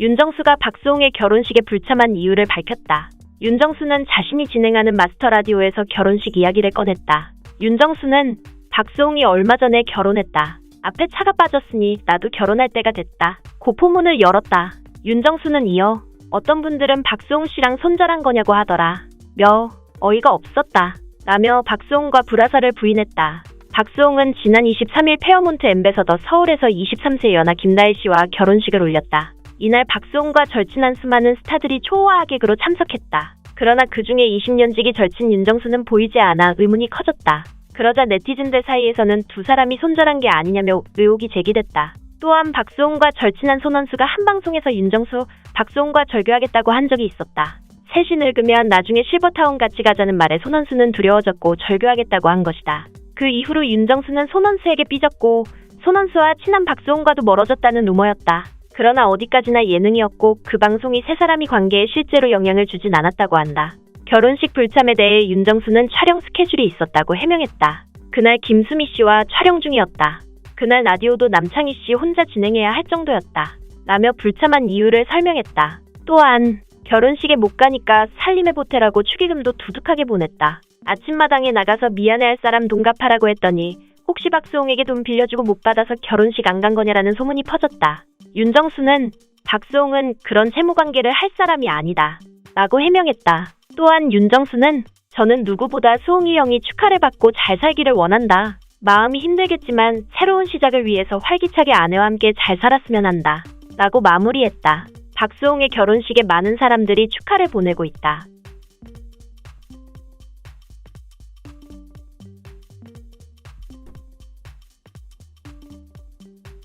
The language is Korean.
윤정수가 박수홍의 결혼식에 불참한 이유를 밝혔다. 윤정수는 자신이 진행하는 마스터 라디오에서 결혼식 이야기를 꺼냈다. 윤정수는 박수홍이 얼마 전에 결혼했다. 앞에 차가 빠졌으니 나도 결혼할 때가 됐다. 고포문을 열었다. 윤정수는 이어 어떤 분들은 박수홍 씨랑 손절한 거냐고 하더라. 며 어이가 없었다. 라며 박수홍과 불화설을 부인했다. 박수홍은 지난 23일 페어몬트 엠베서더 서울에서 23세 연하 김나일 씨와 결혼식을 올렸다. 이날 박수홍과 절친한 수많은 스타들이 초호화 하객으로 참석했다. 그러나 그 중에 20년지기 절친 윤정수는 보이지 않아 의문이 커졌다. 그러자 네티즌들 사이에서는 두 사람이 손절한 게 아니냐며 의혹이 제기됐다. 또한 박수홍과 절친한 손원수가 한 방송에서 윤정수, 박수홍과 절교하겠다고 한 적이 있었다. 셋이 늙으면 나중에 실버타운 같이 가자는 말에 손원수는 두려워졌고 절교하겠다고 한 것이다. 그 이후로 윤정수는 손원수에게 삐졌고 손원수와 친한 박수홍과도 멀어졌다는 루머였다. 그러나 어디까지나 예능이었고 그 방송이 세 사람이 관계에 실제로 영향을 주진 않았다고 한다. 결혼식 불참에 대해 윤정수는 촬영 스케줄이 있었다고 해명했다. 그날 김수미 씨와 촬영 중이었다. 그날 라디오도 남창희 씨 혼자 진행해야 할 정도였다. 라며 불참한 이유를 설명했다. 또한 결혼식에 못 가니까 살림의 보태라고 축의금도 두둑하게 보냈다. 아침마당에 나가서 미안해할 사람 돈 갚아라고 했더니 혹시 박수홍에게 돈 빌려주고 못 받아서 결혼식 안 간 거냐라는 소문이 퍼졌다. 윤정수는 박수홍은 그런 채무관계를 할 사람이 아니다. 라고 해명했다. 또한 윤정수는 저는 누구보다 수홍이 형이 축하를 받고 잘 살기를 원한다. 마음이 힘들겠지만 새로운 시작을 위해서 활기차게 아내와 함께 잘 살았으면 한다. 라고 마무리했다. 박수홍의 결혼식에 많은 사람들이 축하를 보내고 있다.